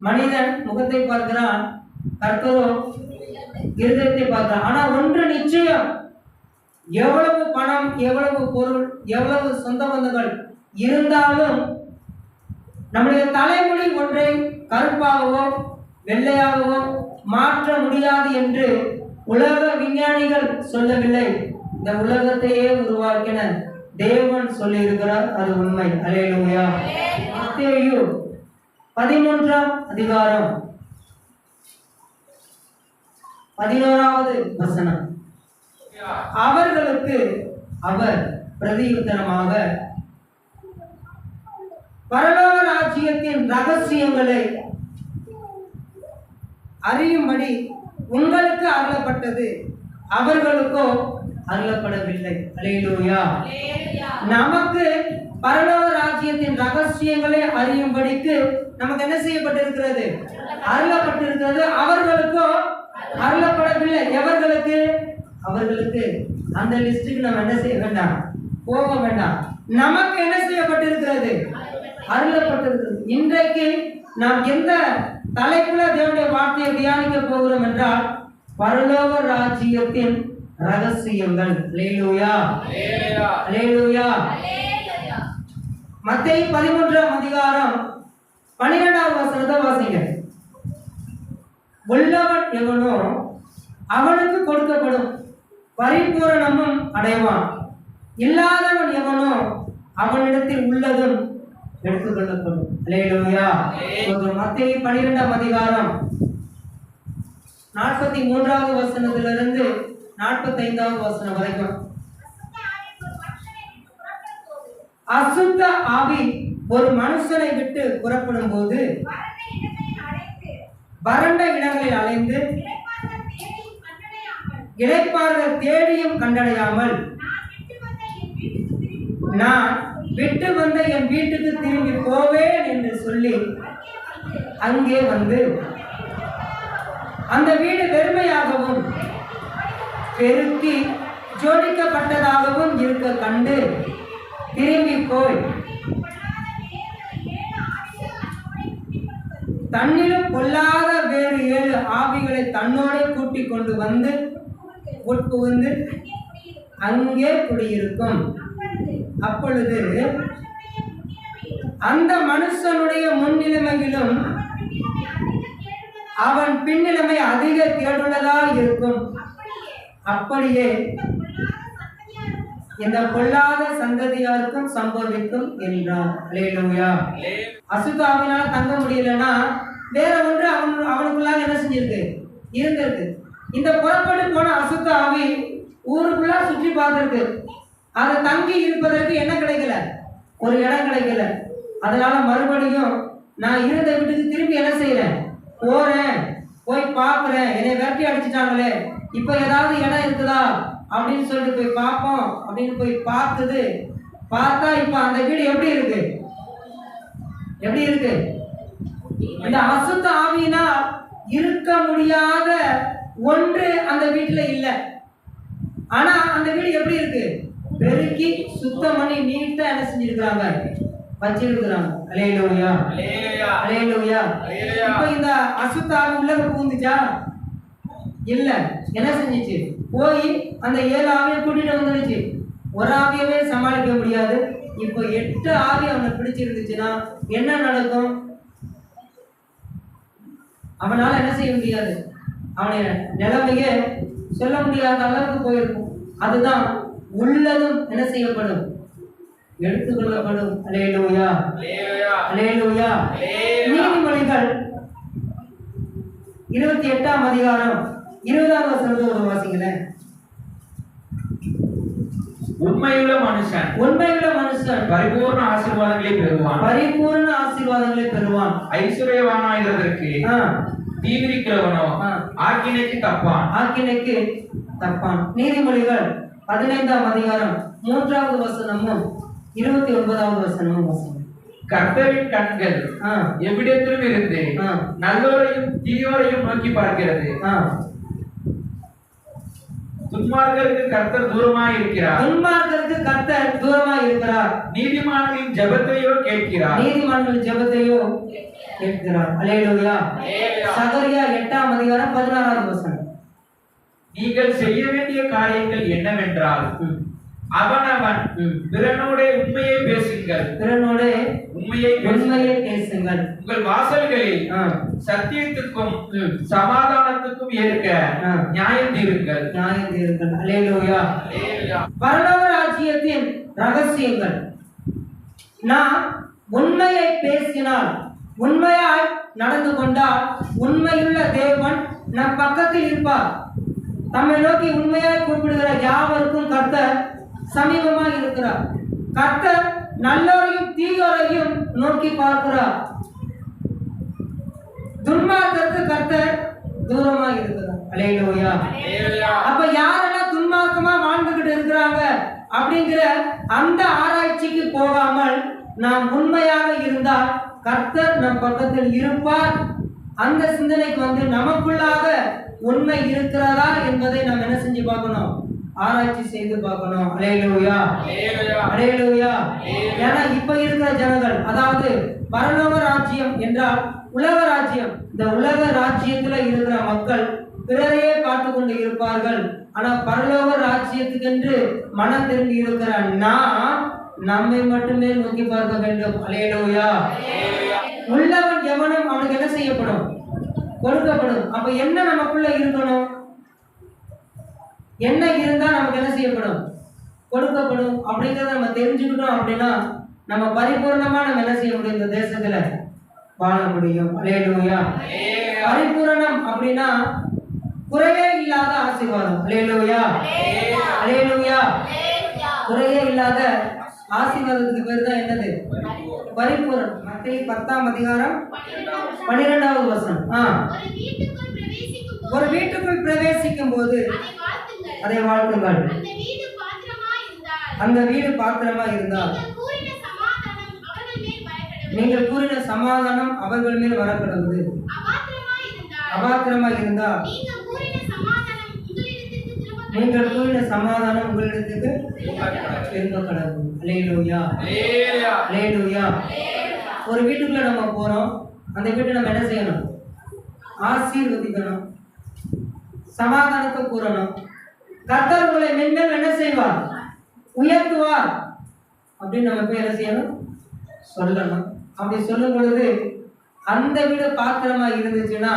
மனிதன் முகத்தை பார்க்கிறான் கர்த்தரோ இருதயத்தை பார்க்கிறான். ஆனா ஒன்று நிச்சயம். எவ்வளவு பணம் எவ்வளவு பொருள் எவ்வளவு சொந்த பந்தங்கள் இருந்தாலும் நம்முடைய தலைமுடி ஒன்றை கருப்பாகவோ வெள்ளையாகவோ மாற்ற முடியாது என்று உலக விஞ்ஞானிகள் சொல்லவில்லை. இந்த உலகத்தையே உருவாக்கின தேவன் சொல்லியிருக்கிறார் அது உண்மை. அலேலுயா மத்தேயு பதிமூன்றாம் அதிகாரம். பதினோராவது வசனம். அவர்களுக்கு அவர் பிரதியுத்தரமாக பரலோக ராஜ்யத்தின் ரகசியங்களை அறியும்படி உங்களுக்கு அருளப்பட்டது. அவர்களுக்கோ அருளப்படவில்லை. அலையிலூயா. நமக்கு பரலோக ராஜ்யத்தின் ரகசியங்களை அறியும்படிக்கு நமக்கு என்ன செய்யப்பட்டிருக்கிறது? அருளப்பட்டிருக்கிறது. அவர்களுக்கோ? அருளப்படவில்லை. எவர்களுக்கு? அவர்களுக்கு. அந்த லிஸ்டுக்கு நம்ம என்ன செய்ய வேண்டாம். போக வேண்டாம். நமக்கு என்ன செய்யப்பட்டிருக்கிறது? அருளப்பட்டிருக்கிறது. இன்றைக்கு நாம் எந்த தலைப்புல தேவனுடைய வார்த்தையை தியானிக்க போகிறோம் என்றால் பரலோக ராஜ்யத்தின் ரகசியங்கள். லேலூயா லேலூயா மத்திய பதிமூன்றாம் அதிகாரம் பன்னிரெண்டாவது வசனத்தை வாசிங்க. உள்ளவன் எவனோ அவனுக்கு கொடுக்கப்படும் பரிபூரணமும் அடைவான். இல்லாதவன் எவனோ அவனிடத்தில் உள்ளதும் எடுத்துக்கொள்ளப்படும். அல்லேலூயா மத்திய பனிரெண்டாம் அதிகாரம் நாற்பத்தி மூன்றாவது வசனத்திலிருந்து நாற்பத்தைந்தாவது வசனம் வரைக்கும். அசுத்த ஆவி ஒரு மனுஷனை விட்டு புறப்படும் போது வறண்ட இடங்களில் அலைந்து இளைப்பாறுதல் தேடியும் கண்டடையாமல் நான் விட்டு வந்த என் வீட்டுக்கு திரும்பி போவேன் என்று சொல்லி அங்கே வந்து அந்த வீடு வெறுமையாகவும் பெருக்கி ஜோடிக்கப்பட்டதாகவும் இருக்க கண்டு திரும்பி போய் தன்னிலும் கொல்லாத வேறு ஏழு ஆவிகளை தன்னோடு கூட்டி கொண்டு வந்து உட்புகுந்து அங்கே குடியிருக்கும். அப்பொழுது அந்த மனுஷனுடைய முன்னிலைமையிலும் அவன் பின்னிலைமை அதிக கேடுள்ளதாக இருக்கும். அப்படியே இந்த பொல்லாத சந்ததியாருக்கும் சம்பவிக்கும் என்றார் அல்லேலூயா அசுத்தாவினால தங்க முடியலன்னா வேற ஒன்று அவன் அவனுக்குள்ளாக என்ன செஞ்சிருக்கு? இருந்திருக்கு. இந்த புறப்பட்டு போன அசுத்த ஆவி ஊருக்குள்ளா சுற்றி பார்த்திருக்கு. அதை தங்கி இருப்பதற்கு என்ன கிடைக்கல? ஒரு இடம் கிடைக்கல. அதனால மறுபடியும் நான் இருந்த வீட்டுக்கு திரும்பி என்ன செய்யறேன் போறேன். போய் பார்க்குறேன். என்னை விரட்டி அடிச்சிட்டாங்களே. இப்போ ஏதாவது இடம் இருக்குதா? அப்படின்னு சொல்லிட்டு போய் பார்ப்போம் அப்படின்னு போய் பார்த்தது பார்த்தா இப்போ அந்த வீடு எப்படி இருக்கு? எப்படி இருக்கு? இந்த அசுத்த ஆவியினா இருக்க முடியாத ஒன்று அந்த வீட்டுல இல்ல. ஆனா அந்த வீடு எப்படி இருக்கு? பெருக்கி சுத்தம் பண்ணி நீட்டா என்ன செஞ்சிருக்கிறாங்க? வச்சிருக்கிறாங்க. அலையலோயா. அலையலோயா. இப்ப இந்த அசுத்த ஆவி உள்ள பூந்துச்சா இல்ல. என்ன செஞ்சுச்சு? போய் அந்த ஏழு ஆவியை கூட்டிட்டு வந்துருச்சு. ஒரு ஆவியவே சமாளிக்க முடியாது. இப்போ எட்டு ஆவி அவனை பிடிச்சிருந்துச்சுன்னா என்ன நடக்கும்? அவனால என்ன செய்ய முடியாது? அவனுடைய நிலைமையே சொல்ல முடியாத அளவுக்கு போயிருக்கும். அதுதான் உள்ளதும் என்ன செய்யப்படும்? எடுத்துக்கொள்ளப்படும். அலேலூயா அலேலூயா நீதிமொழிகள் இருபத்தி எட்டாம் அதிகாரம். இருபதாவது வசனத்தை வாசிங்களேன் உண்மையுள்ள மனுஷன். உண்மையுள்ள மனுஷன். பரிபூர்ண ஆசீர்வாதங்களை பெறுவான். பரிபூர்ண ஆசீர்வாதங்களை பெறுவான். ஐஸ்வர்யவானாகிறதற்கு தீவிரிக்கிறவனோ. ஆக்கினைக்கு தப்பான். ஆக்கினைக்கு தப்பான். நீதிமொழிகள் பதினைந்தாம் அதிகாரம் மூன்றாவது வசனமும் இருபத்தி ஒன்பதாவது வசனமும் வசனம் கர்த்தரின் கண்கள் எவ்விடத்திலும் இருந்து. நல்லோரையும் தீயோரையும் நோக்கி பார்க்கிறது. துன்மார்க்கருக்கு கர்த்தர் தூரமாய் இருக்கிறார் துன்மார்க்கருக்கு கர்த்தர் தூரமா இருக்கிறார் நீதிமான்களின் ஜெபத்தையோ கேட்கிறார். நீதிமன்ற ஜெபத்தையோ கேட்கிறார். அலேலூயா. சகரியா எட்டாம் அதிகாரம் பதினாறாவது வசனம். நீங்கள் செய்ய வேண்டிய காரியங்கள் என்னவென்றால். அவனவன் ம். பிறனோடே உண்மையை பேசுங்கள் பிறனோடு உண்மையை உண்மையை பேசுங்கள் உங்கள் வாசல்களில் சத்தியத்துக்கும். சமாதானத்துக்கும் ஏற்க. நியாயம் தீருங்கள் நியாயம் தீருங்கள் அலேலூயா. பரலோக ராஜ்யத்தின் ரகசியங்கள் நாம் உண்மையை பேசினால் உண்மையாய் நடந்து கொண்டால் உண்மையுள்ள தேவன் நம் பக்கத்தில் இருப்பார் நம்மை நோக்கி உண்மையாய் கூப்பிடுகிற யாவருக்கும் கர்த்தர் சமீபமாய் இருக்கிறார். கர்த்தர் நல்லோரையும் தீயோரையும் நோக்கி பார்க்கிறார். துன்மார்க்கருக்கு கர்த்தர் தூரமாய் இருக்கிறார். அலையிலோயா. அப்ப யாரெல்லாம் துன்மார்க்கமா வாழ்ந்துகிட்டு இருக்கிறாங்க அப்படிங்கிற அந்த ஆராய்ச்சிக்கு போகாமல் நாம் உண்மையாக இருந்தால் கர்த்தர் நம் பக்கத்தில் இருப்பார். அந்த சிந்தனைக்கு வந்து நமக்குள்ளாக உண்மை இருக்கிறதா என்பதை நாம் என்ன செஞ்சு பார்க்கணும்? ஆராய்ச்சி செய்து பார்க்கணும். அலையலூயா. அலையலூயா. ஏன்னா இப்ப இருக்கிற ஜனங்கள் அதாவது பரலோக ராஜ்யம் என்றால் உலக ராஜ்யம். இந்த உலக ராஜ்யத்துல இருக்கிற மக்கள் பிறரையே பார்த்து கொண்டு இருப்பார்கள். ஆனா பரலோக ராஜ்யத்துக்கென்று மனம் திரும்பி இருக்கிற நான் நம்மை மட்டுமே நோக்கி பார்க்க வேண்டும். அலையலூயா. உள்ளவன் எவனும் அவனுக்கு என்ன செய்யப்படும்? கொடுக்கப்படும். அப்ப என்ன நமக்குள்ள இருக்கணும்? என்ன இருந்தா நமக்கு என்ன செய்யப்படும்? கொடுக்கப்படும். அப்படிங்கறத நம்ம தெரிஞ்சுக்கிட்டோம் அப்படின்னா நம்ம பரிபூர்ணமா நம்ம என்ன செய்ய முடியும் இந்த தேசத்துல? வாழ முடியும். அலேலூயா பரிபூரணம் அப்படின்னா குறையே இல்லாத ஆசீர்வாதம். அலேலூயா அலேலூயா குறையே இல்லாத ஆசீர்வாதத்துக்கு பேர் தான் என்னது? பரிபூரணம். மத்திய பத்தாம் அதிகாரம் பன்னிரெண்டாவது வசனம். ஆ. ஒரு வீட்டுக்குள் பிரவேசிக்கும் போது அதை வாழ்த்துங்கள். அந்த வீடு பாத்திரமா இருந்தால் நீங்கள் கூறின சமாதானம் அவர்கள் மேல் வரக்கடவுது அபாத்திரமா இருந்தால் கூறின சமாதானம் உங்களிடத்துக்கு திரும்ப கடவுள் அலேலூயா. அலேலூயா ஒரு வீட்டுக்குள்ள நம்ம போறோம். அந்த வீட்டை நம்ம என்ன செய்யணும்? ஆசீர்வதிக்கணும். சமாதானத்தை கூறணும். கர்த்தர் உங்களை மென்மேல் என்ன செய்வார்? உயர்த்துவார். அப்படின்னு நம்ம போய் என்ன செய்யணும்? சொல்லணும். அப்படி சொல்லும் பொழுது அந்த வீடு பாத்திரமா இருந்துச்சுன்னா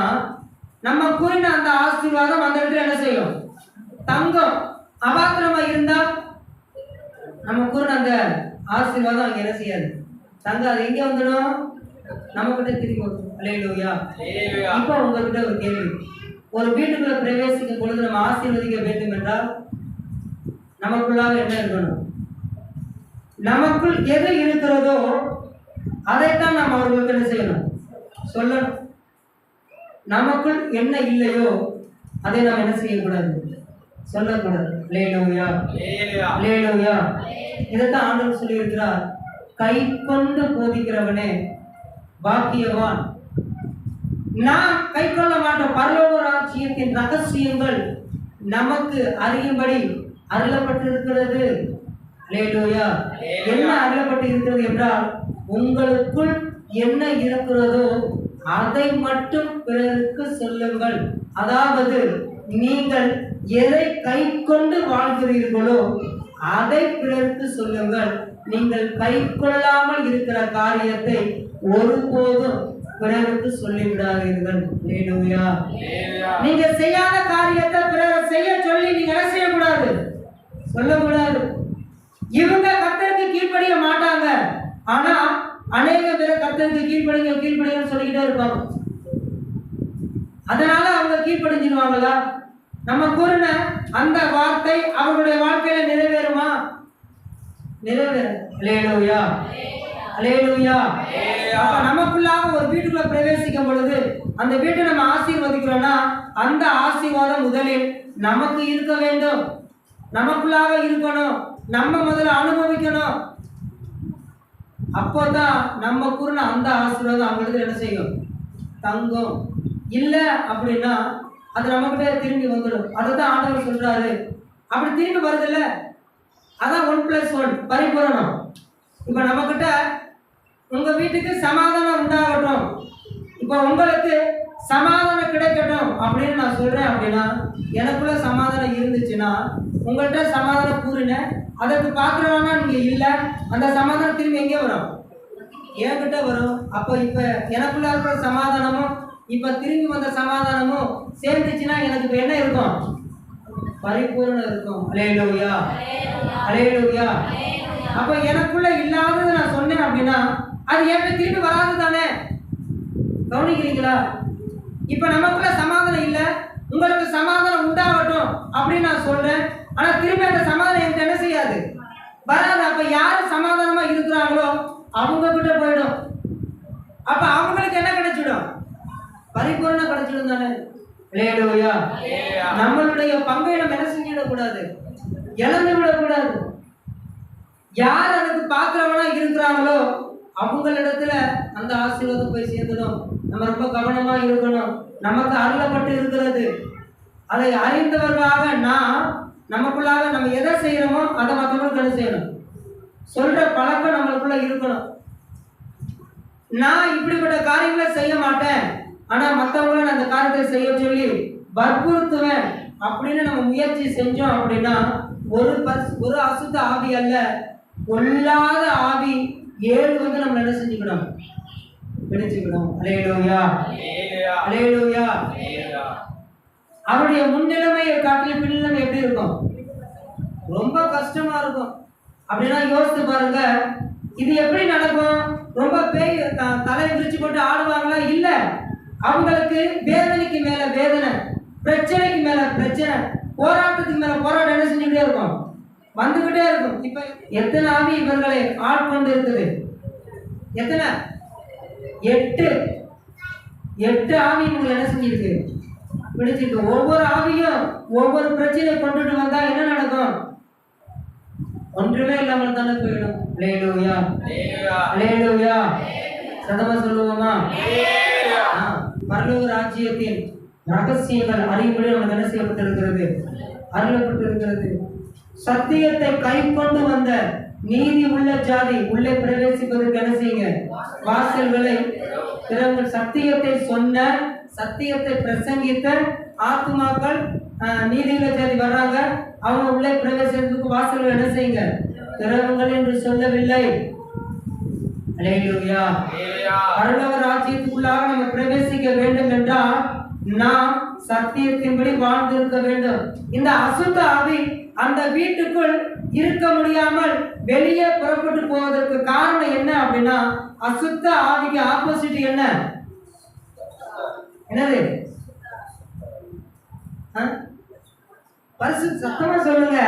நம்ம கூறின அந்த ஆசீர்வாதம் அந்த இடத்துல என்ன செய்யும்? தங்கம் அபாத்திரமா இருந்தா நம்ம கூறின அந்த ஆசீர்வாதம் அங்க என்ன செய்யாது? தங்க அது எங்க வந்துடும் நம்ம கிட்ட திரும்பி வரும். அலையிலோயா. இப்போ உங்ககிட்ட ஒரு கேள்வி. ஒரு வீட்டுக்குள்ள பிரவேசிக்கும் பொழுது நம்ம ஆசீர்வதிக்க வேண்டும் என்றால் நமக்குள்ளாக என்ன இருக்கணும்? நமக்குள் எது இருக்கிறதோ அதைத்தான் நாம் அவர்களுக்கு என்ன செய்யணும்? சொல்லணும். நமக்குள் என்ன இல்லையோ அதை நாம் என்ன செய்யக்கூடாது? சொல்லக்கூடாது. லேலோயா. லேலோயா இதைத்தான் ஆண்டவர் சொல்லியிருக்கிறார். கை கொண்டு போதிக்கிறவனே பாக்கியவான். நாம் கை கொள்ள மாட்டோம். பரலோக ராஜ்யத்தின் ரகசியங்கள் நமக்கு அறியும்படி அருளப்பட்டிருக்கிறது. லேலோயா என்ன அருளப்பட்டு இருக்கிறது என்றால் உங்களுக்குள் என்ன இருக்கிறதோ அதை மட்டும் பிறருக்கு சொல்லுங்கள். அதாவது நீங்கள் எதை கை கொண்டு வாழ்கிறீர்களோ அதை பிறருக்கு சொல்லுங்கள். நீங்கள் கை கொள்ளாமல் இருக்கிற காரியத்தை ஒருபோதும் பிறருக்கு சொல்லிவிடாதீர்கள். நீங்க செய்யாத காரியத்தை பிறர் செய்ய சொல்லி நீங்க என்ன செய்யக்கூடாது? சொல்லக்கூடாது. இவங்க கர்த்தருக்கு கீழ்ப்படிய மாட்டாங்க. ஆனா அநேக பேர் கர்த்தருக்கு கீழ்ப்படிங்க கீழ்ப்படிங்கன்னு சொல்லிக்கிட்டே இருப்பாங்க. அதனால அவங்க கீழ்ப்படிஞ்சிருவாங்களா? நம்ம கூறின அந்த வார்த்தை அவருடைய வாழ்க்கையில நிறைவேறுமா? நிறைவேறும் அலேலூயா அப்ப நமக்குள்ளாக ஒரு வீட்டுக்குள்ள பிரவேசிக்கும் பொழுது அந்த வீட்டை நம்ம ஆசீர்வதிக்கிறோம்னா அந்த ஆசீர்வாதம் முதலில் நமக்கு இருக்க வேண்டும். நமக்குள்ளாக இருக்கணும். நம்ம முதல்ல அனுபவிக்கணும். அப்போதான் நம்ம கூறின அந்த ஆசீர்வாதம் அவங்களுக்கு என்ன செய்யும்? தங்கும். இல்லை அப்படின்னா அது நம்மகிட்ட திரும்பி வந்துடும். அதை தான் ஆண்டவர் சொல்றாரு. அப்படி திரும்பி வருதுல்ல? அதான் ஒன் பிளஸ் ஒன் பரிபூரணம். இப்போ நம்மக்கிட்ட உங்க வீட்டுக்கு சமாதானம் உண்டாகட்டும். இப்போ உங்களுக்கு சமாதானம் கிடைக்கட்டும் அப்படின்னு நான் சொல்றேன் அப்படின்னா எனக்குள்ள சமாதானம் இருந்துச்சுன்னா உங்கள்கிட்ட சமாதானம் கூறினேன் அதற்கு பார்க்குறவனா நீங்கள் இல்லை அந்த சமாதானம் திரும்பி எங்கே வரும்? என்கிட்ட வரும். அப்போ இப்போ எனக்குள்ள இருக்கிற சமாதானமும் இப்ப திரும்பி வந்த சமாதானமும் சேர்ந்துச்சுன்னா எனக்கு இப்ப என்ன இருக்கும்? பரிபூர்ணம் இருக்கும். அலேலூயா அலேலூயா அப்ப எனக்குள்ள இல்லாதது நான் சொன்னேன் அப்படின்னா அது என்கிட்ட திரும்பி வராது தானே? கவனிக்கிறீங்களா? இப்ப நமக்குள்ள சமாதானம் இல்ல. உங்களுக்கு சமாதானம் உண்டாகட்டும் அப்படின்னு நான் சொல்றேன். ஆனா திரும்பி அந்த சமாதானம் என்கிட்ட என்ன செய்யாது? வராது. அப்ப யாரு சமாதானமா இருக்கிறாங்களோ அவங்க கிட்ட போயிடும். அப்ப அவங்களுக்கு என்ன கிடைச்சிடும்? பரிபூர்ணம் கிடைச்சிடும் தானே? லேலுயா Hallelujah. நம்மளுடைய பங்கை நம்ம என்ன செஞ்சிடக்கூடாது? இழந்து விடக்கூடாது. யார் அதுக்கு பாக்குறவனா இருக்கிறாங்களோ அவங்களிடத்துல அந்த ஆசீர்வாதம் போய் சேர்ந்துடும் நம்ம ரொம்ப கவனமா இருக்கணும். நமக்கு அருளப்பட்டு இருக்கிறது. அதை அறிந்தவர்களாக நாம் நமக்குள்ளாக நம்ம எதை செய்யறோமோ அதை மற்றவங்களுக்கு என்ன செய்யணும். சொல்ற பழக்கம் நம்மளுக்குள்ள இருக்கணும். நான் இப்படிப்பட்ட காரியங்களை செய்ய மாட்டேன். ஆனா மற்றவங்கள நான் அந்த காரியத்தை செய்ய சொல்லி வற்புறுத்துவேன் அப்படின்னு நம்ம முயற்சி செஞ்சோம் அப்படின்னா ஒரு பஸ் ஒரு அசுத்த ஆவி அல்ல கொல்லாத ஆவி ஏழு வந்து நம்ம என்ன செஞ்சுக்கணும் பிடிச்சுக்கணும் அலையலோயா. அலையலோயா. அவருடைய முன்னிலைமையை காட்டில பின்னிலைமை எப்படி இருக்கும்? ரொம்ப கஷ்டமா இருக்கும். அப்படின்னா யோசித்து பாருங்க இது எப்படி நடக்கும்? ரொம்ப பேய் தலையை விரிச்சு போட்டு ஆடுவாங்களா? இல்ல. அவங்களுக்கு வேதனைக்கு மேல வேதனை பிரச்சனைக்கு மேல பிரச்சனை போராட்டத்துக்கு மேல போராட்டம் என்ன செஞ்சுக்கிட்டே இருக்கும்? வந்துகிட்டே இருக்கும். இப்ப எத்தனை ஆவி இவர்களை ஆட்கொண்டு இருக்குது? எத்தனை? எட்டு. எட்டு ஆவி இவங்களை என்ன செஞ்சிருக்கு? பிடிச்சிருக்கு. ஒவ்வொரு ஆவியும் ஒவ்வொரு பிரச்சனையை கொண்டுட்டு வந்தா என்ன நடக்கும்? ஒன்றுமே இல்லாமல் தானே போயிடும். Hallelujah. அலேலூயா சதமா சொல்லுவோமா? பரலோக ராஜ்யத்தின் ரகசியங்கள் அறியும்படி நமக்கு என்ன செய்யப்பட்டிருக்கிறது? அருளப்பட்டிருக்கிறது. சத்தியத்தை கைக்கொண்டு வந்த நீதி உள்ள ஜாதி உள்ளே பிரவேசிப்பதற்கு என்ன செய்யுங்க? வாசல்களை திறங்கள் சத்தியத்தை சொன்ன சத்தியத்தை பிரசங்கித்த ஆத்மாக்கள் நீதி நீதியுள்ள ஜாதி வர்றாங்க. அவங்க உள்ளே பிரவேசிக்கிறதுக்கு வாசல்கள் என்ன செய்யுங்க? திறவுங்கள் என்று சொல்லவில்லை. பரலோக ராஜ்யத்துக்குள்ளாக நம்ம பிரவேசிக்க வேண்டும் என்றால் நாம் சத்தியத்தின்படி வாழ்ந்திருக்க வேண்டும். இந்த அசுத்த ஆவி அந்த வீட்டுக்குள் இருக்க முடியாமல் வெளியே புறப்பட்டு போவதற்கு காரணம் என்ன அப்படின்னா அசுத்த ஆவிக்கு ஆப்போசிட் என்ன? என்னது? பரிசு சத்தமா சொல்லுங்க.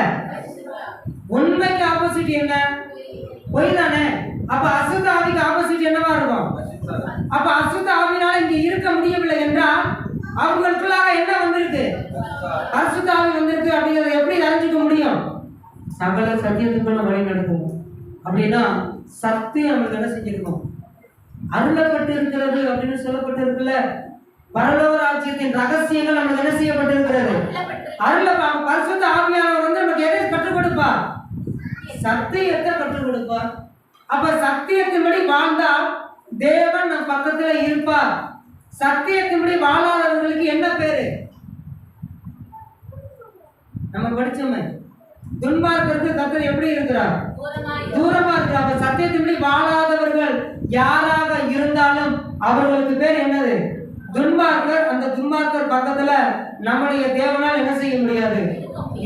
உண்மைக்கு ஆப்போசிட் என்ன? பொய் தானே. அப்ப அசுத்த ஆவிக்கு ஆப்போசிட் என்னவா இருக்கும்? அப்ப அசுத்த ஆவினால இங்க இருக்க முடியவில்லை என்றால் அவங்களுக்குள்ளாக என்ன வந்திருக்கு? அசுத்த ஆவி வந்திருக்கு அப்படிங்கறத எப்படி அறிஞ்சுக்க முடியும்? சகல சத்தியத்துக்குள்ள வழி நடக்கும் அப்படின்னா சத்தியம் அவங்களுக்கு என்ன செஞ்சிருக்கும்? அருளப்பட்டு இருக்கிறது அப்படின்னு சொல்லப்பட்டு இருக்குல்ல பரலோக ராஜ்யத்தின் ரகசியங்கள் நமக்கு என்ன செய்யப்பட்டிருக்கிறது? அருள பரிசுத்த ஆவியானவர் வந்து நமக்கு எதை கற்றுக் கொடுப்பா சத்தியத்தை கற்றுக் கொடுப்பா அப்ப சத்தியத்தின்படி வாழ்ந்தால் தேவன் நம் பக்கத்துல இருப்பார். சத்தியத்தின்படி வாழாதவர்களுக்கு என்ன பேரு? நம்ம படிச்சோமே. துன்மார்க்கருக்கு கத்தர் எப்படி இருக்கிறார்? தூரமா இருக்கிறார். அப்ப சத்தியத்தின்படி வாழாதவர்கள் யாராக இருந்தாலும் அவர்களுக்கு பேர் என்னது? துன்மார்க்கர் அந்த துன்மார்க்கர் பக்கத்துல நம்முடைய தேவனால் என்ன செய்ய முடியாது?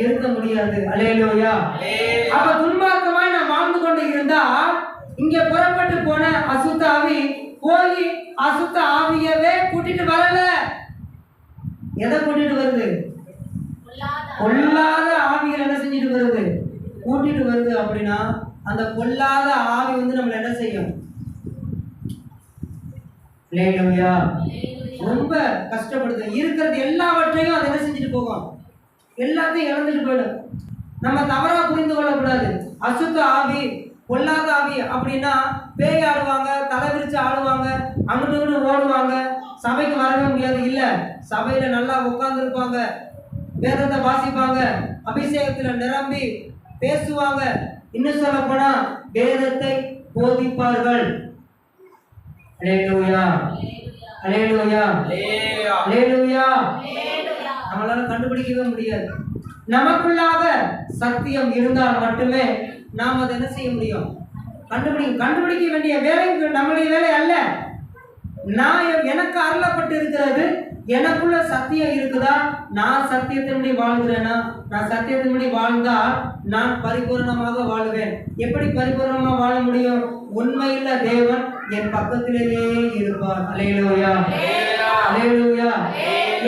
இருக்க முடியாது. அலேலோயா அப்ப துன்மார்க்கமாய் நான் வாழ்ந்து கொண்டு இருந்தா இங்க புறப்பட்டு போன அசுத்த ஆவி போய் அசுத்த ஆவியவே கூட்டிட்டு வரல. எதை கூட்டிட்டு வருது? பொல்லாத ஆவிகள் என்ன செஞ்சுட்டு வருது? கூட்டிட்டு வருது அப்படின்னா அந்த பொல்லாத ஆவி வந்து நம்மள என்ன செய்யும்? ரொம்ப கஷ்டப்படுது. இருக்கிறது எல்லாவற்றையும் அது என்ன செஞ்சுட்டு போகும்? எல்லாத்தையும் இழந்துட்டு போயிடும். நம்ம தவறா புரிந்து கொள்ளக்கூடாது. அசுத்த ஆவி பொல்லாத ஆவி அப்படின்னா பேய் ஆடுவாங்க தலை விரிச்சு ஆடுவாங்க அங்கிட்டு ஓடுவாங்க. சபைக்கு வரவே முடியாது. இல்ல சபையில நல்லா உட்கார்ந்துருப்பாங்க. வேதத்தை வாசிப்பாங்க. அபிஷேகத்துல நிரம்பி பேசுவாங்க. இன்னும் சொல்ல போனா வேதத்தை போதிப்பார்கள். நம்மளால கண்டுபிடிக்கவே முடியாது. நமக்குள்ளாக சத்தியம் இருந்தால் மட்டுமே நாம் அதை என்ன செய்ய முடியும்? கண்டுபிடி கண்டுபிடிக்க வேண்டிய வேலை நம்முடைய வேலை அல்ல. நான் எனக்கு அருளப்பட்டு இருக்கிறது எனக்குள்ள சத்தியம் இருக்குதா? நான் சத்தியத்தின்படி வாழ்கிறேனா? நான் சத்தியத்தின்படி வாழ்ந்தால் நான் பரிபூரணமாக வாழ்வேன். எப்படி பரிபூர்ணமாக வாழ முடியும்? உண்மையுள்ள தேவன் என் பக்கத்திலேயே இருப்பார். அலையிலோயா அலையிலோயா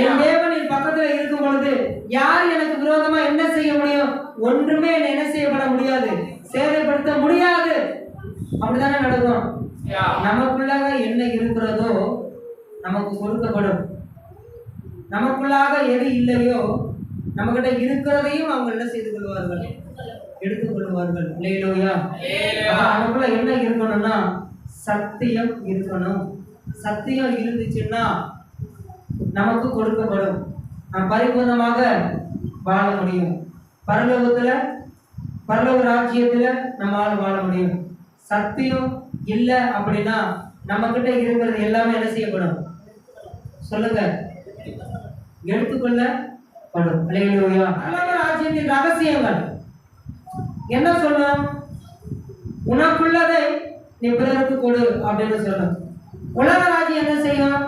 என் தேவன் என் பக்கத்துல இருக்கும் பொழுது யார் எனக்கு விரோதமா என்ன செய்ய முடியும்? ஒன்றுமே என்னை என்ன செய்யப்பட முடியாது. சேவைப்படுத்த முடியாது. அப்படிதானே நடக்கும். நமக்குள்ளாக என்ன இருக்கிறதோ நமக்கு கொடுக்கப்படும் நமக்குள்ளாக எது இல்லையோ நம்மகிட்ட இருக்கிறதையும் அவங்க என்ன செய்து கொள்வார்கள். எடுத்துக் கொள்வார்கள். இல்லையிலோயா நமக்குள்ள என்ன இருக்கணும்னா சத்தியம் இருக்கணும். சத்தியம் இருந்துச்சுன்னா நமக்கு கொடுக்கப்படும். நாம் பரிபூர்ணமாக வாழ முடியும். பரலோகத்துல பரலோக ராஜ்யத்துல நம்மளால வாழ முடியும். சத்தியம் இல்லை அப்படின்னா நம்ம கிட்ட இருக்கிறது எல்லாமே என்ன செய்யப்படும்? சொல்லுங்க. எடுத்துக்கொள்ளப்படும். பரலோக ராஜ்யத்தின் ரகசியங்கள். என்ன சொல்லும் உனக்குள்ளதை நீ பிறருக்கு கொடு அப்படின்னு சொல்லும் உலக ராஜ்யம் என்ன செய்யும்?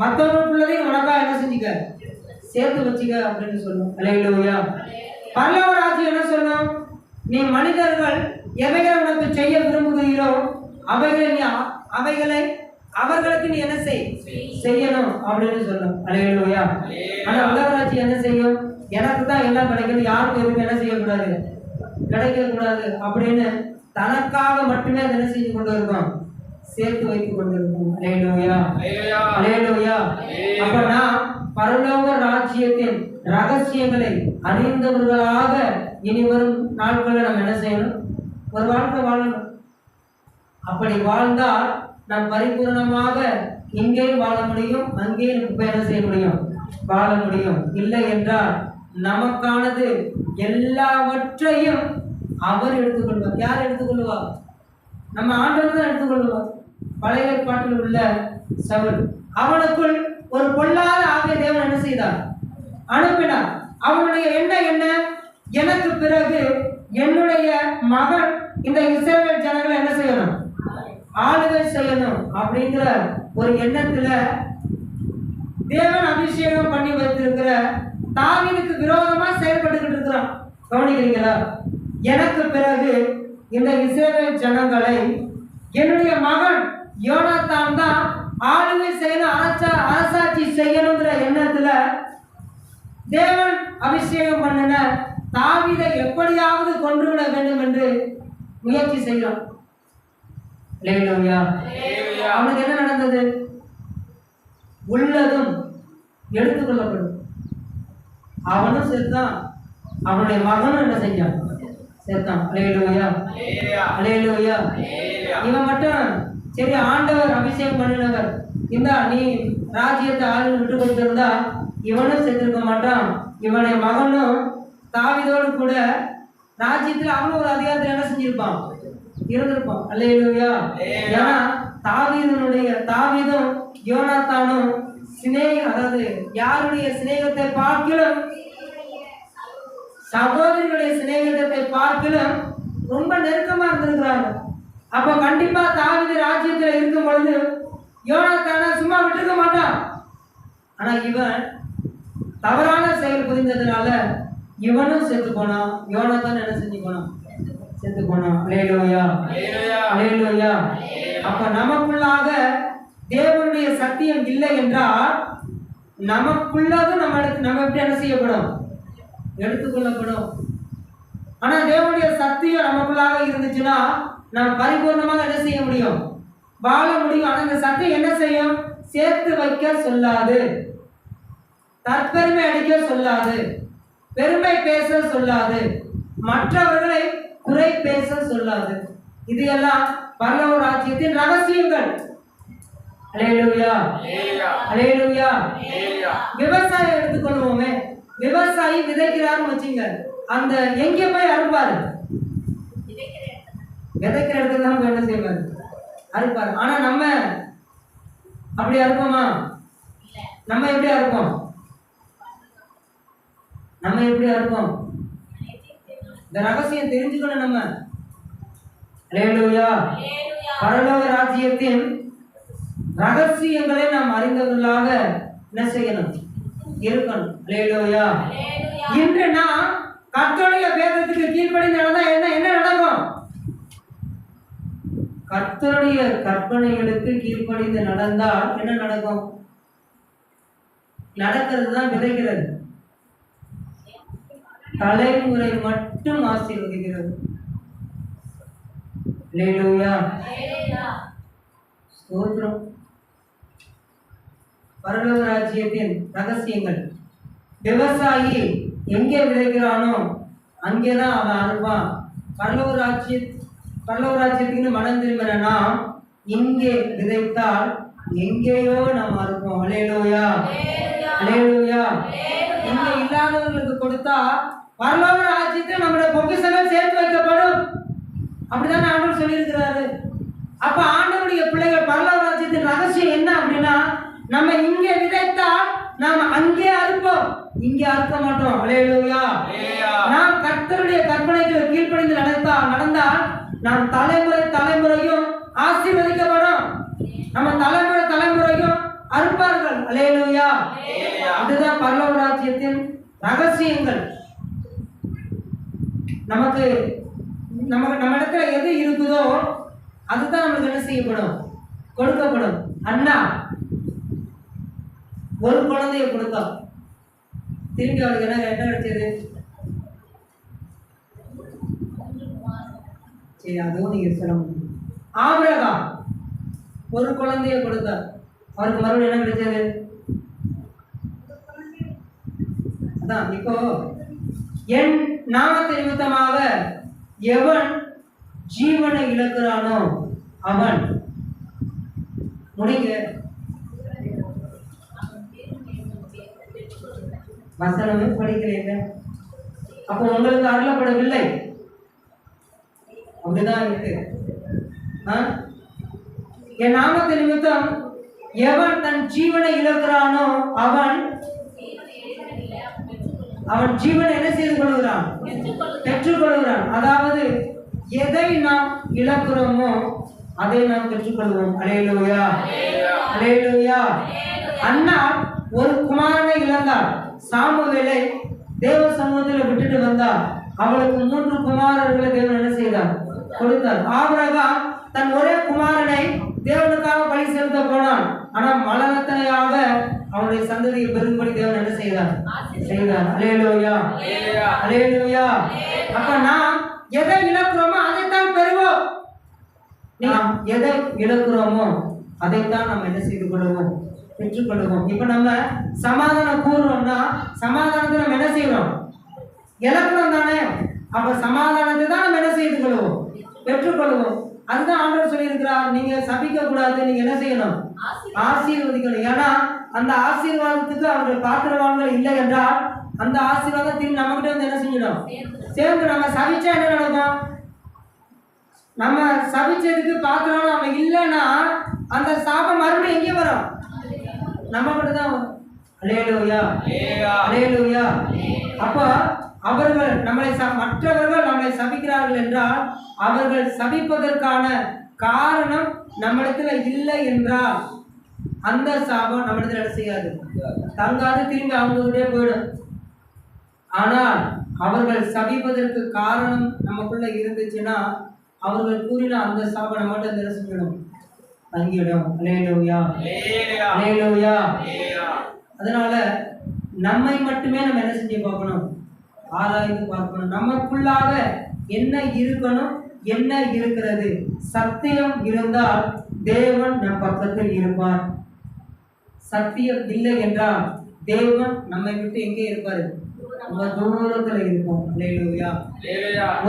மற்றவங்களுக்குள்ளதையும் உனக்கா என்ன செஞ்சுக்க? சேர்த்து வச்சுக்க அப்படின்னு சொல்லும் அலையிலோயா ராஜ்யம் என்ன சொல்லும் நீ மனிதர்கள் எவைகளை உனக்கு செய்ய விரும்புகிறீரோ அவைகளை நீ அவைகளை அவர்களுக்கு நீ என்ன செய்? செய்யணும் அப்படின்னு சொல்லும் அல்லேலூயா ஆனா உலக ராஜ்யம் என்ன செய்யும்? எனக்கு தான் எல்லாம் கிடைக்கணும் யாருக்கும் எதுவும் என்ன செய்யக்கூடாது? கிடைக்க கூடாது அப்படின்னு தனக்காக மட்டுமே அதை என்ன செஞ்சு கொண்டு இருக்கும் சேர்த்து வைத்துக் கொண்டு இருக்கும் அல்லேலூயா Hallelujah. அல்லேலூயா அப்ப நாம் பரலோக ராஜ்யத்தின் ரகசியங்களை அறிந்தவர்களாக இனி வரும் நாட்களில் நம்ம என்ன செய்யணும்? ஒரு வாழ்க்கை வாழணும். அப்படி வாழ்ந்தால் நாம் பரிபூர்ணமாக இங்கேயும் வாழ முடியும்? அங்கேயும் இப்போ என்ன செய்ய முடியும்? வாழ முடியும். இல்லை என்றால் நமக்கானது எல்லாவற்றையும் அவர் எடுத்துக்கொள்வார். யார் எடுத்துக்கொள்வார்? நம்ம ஆண்டவர் தான் எடுத்துக்கொள்வார். பழைய பாட்டில் உள்ள சவுல். அவனுக்குள் ஒரு பொல்லாத ஆவிய தேவன் என்ன செய்தார்? அனுப்பினார். அவனுடைய எண்ணம் என்ன? எனக்கு பிறகு என்னுடைய மகன் இந்த இசைவல் ஜனங்களை என்ன செய்யணும்? ஆளுகை செய்யணும் அப்படிங்கிற ஒரு எண்ணத்துல தேவன் அபிஷேகம் பண்ணி வைத்திருக்கிற தாவினுக்கு விரோதமா செயல்பட்டுக்கிட்டு இருக்கிறான். கவனிக்கிறீங்களா? எனக்கு பிறகு இந்த இசைவல் ஜனங்களை என்னுடைய மகன் யோனாத்தான் தான் ஆளுகை செய்யணும் அரசா அரசாட்சி செய்யணுங்கிற எண்ணத்துல தேவன் அபிஷேகம் பண்ணின தாவீதை எப்படியாவது கொன்றுவிட வேண்டும் என்று முயற்சி. Hallelujah. அவனுக்கு என்ன நடந்தது உள்ளதும் எடுத்துக்கொள்ளப்படும் அவனும் செத்தான் அவனுடைய மகனும் என்ன செஞ்சான் Hallelujah. அலையலூயா Hallelujah. இவன் மட்டும் சரி ஆண்டவர் அபிஷேகம் பண்ணினவர். இந்தா நீ ராஜ்யத்தை ஆளு விட்டு கொடுத்திருந்தா இவனும் செத்திருக்க மாட்டான். இவனுடைய மகனும் தாவிதோடு கூட ராஜ்யத்துல அவனும் ஒரு அதிகாரத்தில் என்ன செஞ்சிருப்பான்? இருந்திருப்பான். அல்லேலூயா. ஏன்னா தாவீதனுடைய தாவீதும் யோனாத்தானும் சிநேக அதாவது யாருடைய சிநேகத்தை பார்க்கிலும் சகோதரிகளுடைய சிநேகிதத்தை பார்க்கிலும் ரொம்ப நெருக்கமா இருந்திருக்கிறாங்க அப்ப கண்டிப்பா தாவீது ராஜ்யத்துல இருக்கும் பொழுது யோனாத்தான சும்மா விட்டுருக்க மாட்டான். ஆனா இவன் தவறான செயல் புரிந்ததுனால இவனும் செத்து போனான். யோனாத்தான் என்ன செஞ்சு போனான்? செத்து போனான். Hallelujah. அலேலூயா அப்ப நமக்குள்ளாக தேவனுடைய சத்தியம் இல்லை என்றால் நமக்குள்ளதும் நம்ம எடுத்து நம்ம எப்படி என்ன செய்யப்படும்? எடுத்துக்கொள்ளப்படும். ஆனா தேவனுடைய சத்தியம் நமக்குள்ளாக இருந்துச்சுன்னா நம்ம பரிபூர்ணமாக என்ன செய்ய முடியும்? வாழ முடியும். ஆனா இந்த சத்தியம் என்ன செய்யும்? சேர்த்து வைக்க சொல்லாது. தற்பெருமை அடிக்க சொல்லாது. பெருமை பேச சொல்லாது. மற்றவர்களை குறை பேச சொல்லாது. இது எல்லாம் பரலோக ராஜ்யத்தின் ரகசியங்கள். விவசாயம் எடுத்துக்கொள்வோமே. விவசாயி விதைக்கிறாருன்னு வச்சுங்க. அந்த எங்க போய் அறுப்பாரு? விதைக்கிற இடத்துல தான் போய் என்ன செய்வாரு அறுப்பாரு. ஆனா நம்ம அப்படியா இருப்போமா நம்ம எப்படியா இருப்போம் நம்ம எப்படியா இருப்போம் இந்த ரகசியம் தெரிஞ்சுக்கணும் நம்ம. பரலோக ராஜ்யத்தின் ரகசியங்களை நாம் அறிந்தவர்களாக என்ன செய்யணும்? இருக்கணும். அல்லேலூயா இன்று நான் கர்த்தருடைய வேதத்துக்கு கீழ்ப்படிந்து நடந்தா என்ன என்ன நடக்கும்? கர்த்தருடைய கற்பனைகளுக்கு கீழ்ப்படிந்து நடந்தால் என்ன நடக்கும்? நடக்கிறது தான் விதைகிறது தலைமுறை மட்டும் ஆசீர்வதிக்கிறது. ஸ்தோத்திரம். பரலோக ராஜ்யத்தின் ரகசியங்கள். விவசாயி எங்கே விதைக்கிறானோ அங்கேதான் அவன் அறுப்பான். பரலோக ராஜ்ய பரலோக ராஜ்யத்துக்கு மனம் திரும்பினா இங்கே விதைத்தால் எங்கேயோ நாம் அறுப்போம் அலேலூயா அலேலூயா இங்க இல்லாதவர்களுக்கு கொடுத்தா பரலோக ராஜ்யத்தில் நம்முடைய பொக்கிஷங்கள் சேர்த்து வைக்கப்படும். அப்படிதான் ஆண்டவர் சொல்லியிருக்கிறாரு. அப்ப ஆண்டவருடைய பிள்ளைகள் பரலோக ராஜ்யத்தின் ரகசியம் என்ன அப்படின்னா நம்ம இங்கே விதைத்தால் நாம் அங்கே அறுப்போம். இங்கே அறுக்க மாட்டோம். Hallelujah hallelujah. நாம் கர்த்தருடைய கற்பனைகளை கீழ்ப்படிந்து நடந்தால் நடந்தால் நாம் தலைமுறை தலைமுறையும் ஆசீர்வதிக்கப்படும். நம்ம தலைமுறை தலைமுறையும் அறுப்பார்கள். அலேலூயா. அதுதான் பரலோக ராஜ்யத்தின் ரகசியங்கள். நமக்கு நம்ம நம்ம இடத்துல எது இருக்குதோ அதுதான் நம்மளுக்கு என்ன செய்யப்படும்? கொடுக்கப்படும். அண்ணா ஒரு குழந்தைய கொடுத்தா திரும்பி அவளுக்கு என்ன என்ன கிடைச்சது? சரி அதுவும் நீங்கள் சொல்ல முடியும். ஆபிரகாம் ஒரு குழந்தைய கொடுத்தார். அவருக்கு மறுபடியும் என்ன கிடைச்சது? அதான் இப்போ என் நாமத்தை நிமித்தமாக எவன் ஜீவனை இழக்கிறானோ அவன். முடிங்க. வசனமே படிக்கிறீங்க அப்போ உங்களுக்கு அருளப்படவில்லை. அப்படிதான் இருக்கு. என் நாமத்து நிமித்தம் எவன் தன் ஜீவனை இழக்கிறானோ அவன் அவன் ஜீவனை என்ன செய்து கொள்கிறான் பெற்றுக்கொள்கிறான் அதாவது எதை நாம் இழக்கிறோமோ அதை நாம் பெற்றுக்கொள்வோம். அலேலூயா அலேலூயா அண்ணா ஒரு குமாரனை இழந்தார். சாமுவேலை தேவ சமூகத்தில் விட்டுட்டு வந்தார். அவளுக்கு மூன்று குமாரர்களை தேவன் என்ன செய்தார்? கொடுத்தார். ஆபிரகாம் தன் ஒரே குமாரனை தேவனுக்காக பலி செலுத்த போனான். ஆனா மலரத்தனையாக அவனுடைய சந்ததியை பெரும்படி தேவன் என்ன செய்தார்? செய்தார். அலேலூயா. அலேலூயா அப்ப நாம் எதை இழக்கிறோமோ அதைத்தான் பெறுவோம். நாம் எதை இழக்கிறோமோ அதைத்தான் நம்ம என்ன செய்து கொள்வோம் பெற்றுக்கொள்வோம் இப்ப நம்ம சமாதானம் கூறுறோம்னா சமாதானத்தை நம்ம என்ன செய்யறோம் இழக்கிறோம் தானே. அப்ப சமாதானத்தை தான் நம்ம என்ன செய்து கொள்வோம் பெற்றுக்கொள்வோம் அதுதான் ஆண்டவர் சொல்லியிருக்கிறார் நீங்க சபிக்க கூடாது நீங்க என்ன செய்யணும்? ஆசீர்வதிக்கணும். ஏன்னா அந்த ஆசீர்வாதத்துக்கு அவர்கள் பாத்திரவான்கள் இல்லை என்றால் அந்த ஆசீர்வாதம் திரும்பி நம்ம கிட்ட வந்து என்ன செஞ்சிடும்? சேர்ந்து நம்ம சபிச்சா என்ன நடக்கும்? நம்ம சபிச்சதுக்கு பாத்திரம் நம்ம இல்லைன்னா அந்த சாபம் மறுபடியும் எங்கே வரும்? நம்ம மட்டும் தான் வரும். அலேலூயா அல்லேலூயா. அலேலூயா அப்போ அவர்கள் நம்மளை ச- மற்றவர்கள் நம்மளை சபிக்கிறார்கள் என்றால் அவர்கள் சபிப்பதற்கான காரணம் நம்மிடத்துல இல்லை என்றால் அந்த சாபம் நம்மிடத்துல என்ன செய்யாது. தங்காது திரும்பி அவங்களுடைய போயிடும். ஆனால் அவர்கள் சபிப்பதற்கு காரணம் நமக்குள்ள இருந்துச்சுன்னா அவர்கள் கூறின அந்த சாபம் நம்மகிட்ட என்ன செஞ்சிடும். தங்கிடும். அலேலூயா. அலேலூயா. அதனால நம்மை மட்டுமே நம்ம என்ன செஞ்சு பார்க்கணும்? ஆராய்ந்து பார்க்கணும். நமக்குள்ளாக என்ன இருக்கணும் என்ன இருக்கிறது? சத்தியம் இருந்தால் தேவன் நம் பக்கத்தில் இருப்பார். சத்தியம் இல்லை என்றால் தேவன் நம்மை விட்டு எங்கே இருப்பாரு? ரொம்ப தூரத்துல இருப்போம்.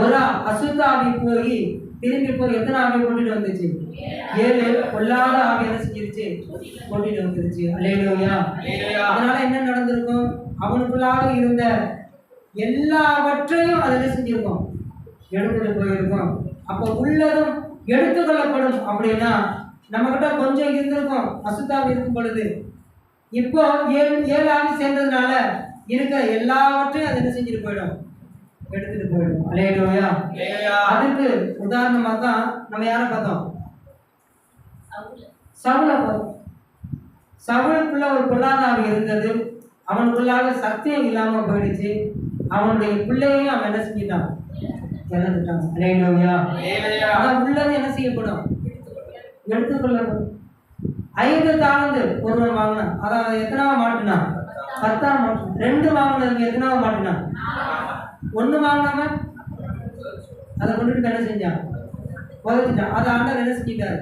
ஒரு அசுத்த ஆவி போய் திரும்பி போய் எத்தனை ஆவி கொண்டுட்டு வந்துச்சு? ஏழு. பொல்லாத ஆவி என்ன செஞ்சிருச்சு? கொண்டுட்டு வந்துருச்சு. அல்லேலூயா. அதனால என்ன நடந்திருக்கும்? அவனுக்குள்ளாக இருந்த எல்லாவற்றையும் அது என்ன செஞ்சிருக்கும். எடுத்துட்டு போயிருக்கும். அப்போ உள்ளதும் எடுத்துக்கொள்ளப்படும் அப்படின்னா நம்ம கிட்ட கொஞ்சம் இருந்திருக்கும் அசுத்தாவி இருக்கும் பொழுது. இப்போ ஏழு ஏழு சேர்ந்ததுனால இருக்கிற எல்லாவற்றையும் அது என்ன செஞ்சுட்டு போயிடும். எடுத்துட்டு போயிடும். அலையலோயா? அல்லேலூயா அதுக்கு உதாரணமா தான் நம்ம யாரை பார்த்தோம்? சவுலை. பார்த்தோம். சவுளுக்குள்ள ஒரு பொல்லாதாவி இருந்தது. அவனுக்குள்ளாக சத்தியம் இல்லாம போயிடுச்சு. அவனுடைய பிள்ளையையும் அவன் என்ன செஞ்சிட்டான்? இழந்துட்டான் அவன் உள்ளது என்ன செய்யப்படும்? எடுத்துக்கொள்ளப்படும் ஐந்து தாளந்து ஒருவன் வாங்கினான். அதான் எத்தனாவது மாட்டினான் பத்தாம் மாட்டு. ரெண்டு வாங்கினதுக்கு எத்தனாவது மாட்டினான் ஒண்ணு வாங்கினவன் அதை கொண்டுட்டு என்ன செஞ்சான்? உதச்சிட்டான் அதை ஆண்டவர் என்ன செஞ்சிட்டாரு?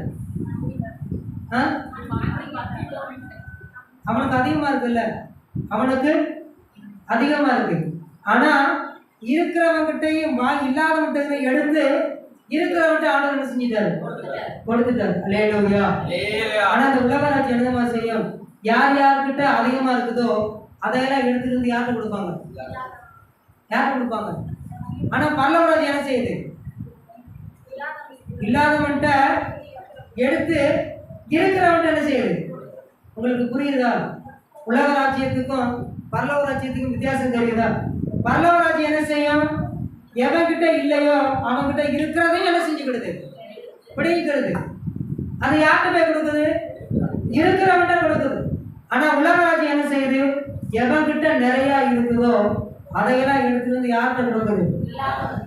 ஆ? அவனுக்கு அதிகமா இருக்குல்ல. அவனுக்கு அதிகமா இருக்கு. ஆனா இருக்கிறவங்கிட்டையும் வா இல்லாதவங்கிட்ட எடுத்து இருக்கிறவன்ட்ட ஆண்டவர் என்ன செஞ்சிட்டாரு? கொடுத்துட்டாரு. அல்லேலூயா அல்லேலூயா ஆனா இந்த உலகராட்சி என்னமா செய்யும்? யார் யார்கிட்ட அதிகமா இருக்குதோ அதையெல்லாம் எடுத்துட்டு வந்து யார்கிட்ட கொடுப்பாங்க? யார்கிட்ட கொடுப்பாங்க? ஆனா பல்லவராஜ் என்ன செய்யுது? இல்லாதவன்ட்ட எடுத்து இருக்கிறவன்ட்ட என்ன செய்யுது? உங்களுக்கு புரியுதா? உலக ராஜ்யத்துக்கும் பரலோக ராஜ்யத்துக்கும் வித்தியாசம் தெரியுதா? பரலோக ராஜ்யம் என்ன செய்யும்? எவன்கிட்ட இல்லையோ அவன்கிட்ட இருக்கிறதையும் என்ன செஞ்சுக்கிடுது? பிடிக்கிறது அது யார்கிட்ட போய் கொடுக்குது? இருக்கிறவன்கிட்ட கொடுக்குது. ஆனா உலக ராஜ்யம் என்ன செய்யுது? எவன்கிட்ட நிறைய இருக்குதோ அதையெல்லாம் எடுத்துட்டு வந்து யார்கிட்ட கொடுக்குது?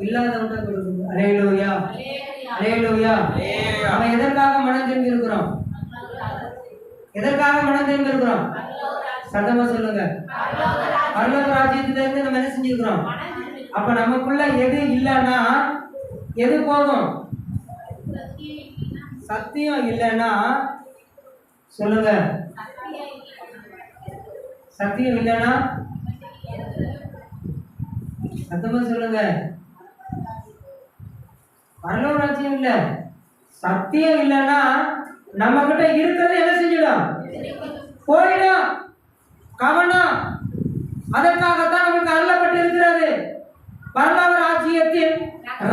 இல்லாதவன்கிட்ட கொடுக்குது. அலையலூயா. அலையலூயா. நம்ம எதற்காக மனம் திரும்பி இருக்கிறோம்? எதற்காக மனம் திரும்பி இருக்கிறோம் சத்தமா சொல்லுங்க. பரலோக ராஜ்யத்துல இருந்து நம்ம என்ன செஞ்சிருக்கிறோம்? அப்ப நமக்குள்ள எது இல்லைன்னா எது போகும்? சத்தியம் இல்லைன்னா சொல்லுங்க. சத்தியம் இல்லைன்னா சத்தமா சொல்லுங்க. பரலோக ராஜ்யம் இல்ல. சத்தியம் இல்லைன்னா நம்ம கிட்ட இருக்கிறது என்ன செஞ்சிடும் போயிடும் கவனம் அதற்காகத்தான் நமக்கு அருளப்பட்டு இருக்கிறது பரலோக ராஜ்யத்தின்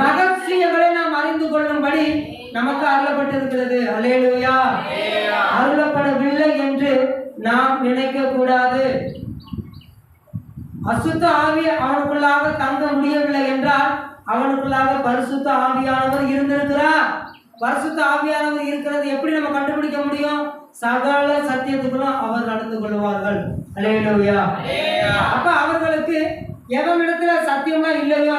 ரகசியங்களை நாம் அறிந்து கொள்ளும்படி நமக்கு அருளப்பட்டு இருக்கிறது அலேலுயா அருளப்படவில்லை என்று நாம் நினைக்க கூடாது அசுத்த ஆவி அவனுக்குள்ளாக தங்க முடியவில்லை என்றால் அவனுக்குள்ளாக பரிசுத்த ஆவியானவர் இருந்திருக்கிறார். பரிசுத்த ஆவியானவர் இருக்கிறது எப்படி நம்ம கண்டுபிடிக்க முடியும்? சகல சத்தியத்துக்குள்ளும் அவர் நடந்து கொள்வார்கள். அலையலோயா அப்ப அவர்களுக்கு எவனிடத்துல சத்தியம்லாம் இல்லையோ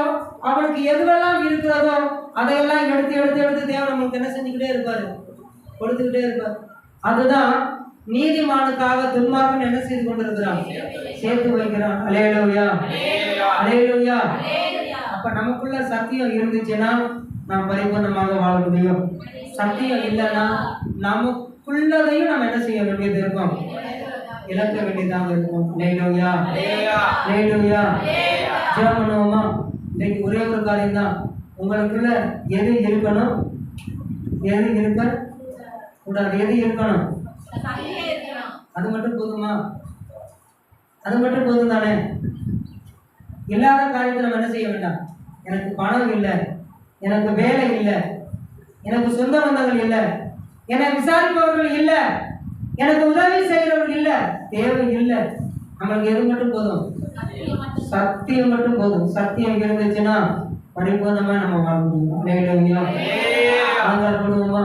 அவனுக்கு எதுவெல்லாம் இருக்கிறதோ அதையெல்லாம் எடுத்து எடுத்து எடுத்து தேவன் நமக்கு என்ன செஞ்சுக்கிட்டே இருப்பாரு? கொடுத்துக்கிட்டே இருப்பார். அதுதான் நீதிமானுக்காக துன்மார்க்கன் என்ன செய்து கொண்டிருக்கிறான்? சேர்த்து வைக்கிறான். அலையலோயா அலையலோயா அப்ப நமக்குள்ள சத்தியம் இருந்துச்சுன்னா நாம் பரிபூர்ணமாக வாழ முடியும். சத்தியம் இல்லைன்னா நமக்குள்ளதையும் நம்ம என்ன செய்ய வேண்டியது இருக்கும்? இழக்க வேண்டியதாக இருக்கும். அல்லேலூயா ஹalleluya. ஜெபம் பண்ணுவோமா இன்னைக்கு ஒரே ஒரு காரியம் தான் உங்களுக்குள்ள எது இருக்கணும்? எது இருக்க கூடாது எது இருக்கணும்? அது மட்டும் போதுமா? அது மட்டும் போதும் தானே இல்லாத காரியத்தை நம்ம என்ன செய்ய வேண்டாம்? எனக்கு பணம் இல்லை எனக்கு வேலை இல்லை எனக்கு சொந்த பந்தங்கள் இல்லை என்னை விசாரிப்பவர்கள் இல்லை எனக்கு உதவி செய்கிறவர்கள் இல்லை தேவை இல்லை. நம்மளுக்கு எது மட்டும் போதும்? சத்தியம் மட்டும் போதும். சத்தியம் இருந்துச்சுன்னா பரிபூர்ணமா நம்ம வாழ முடியும்? ஆங்கால் பண்ணுவோமா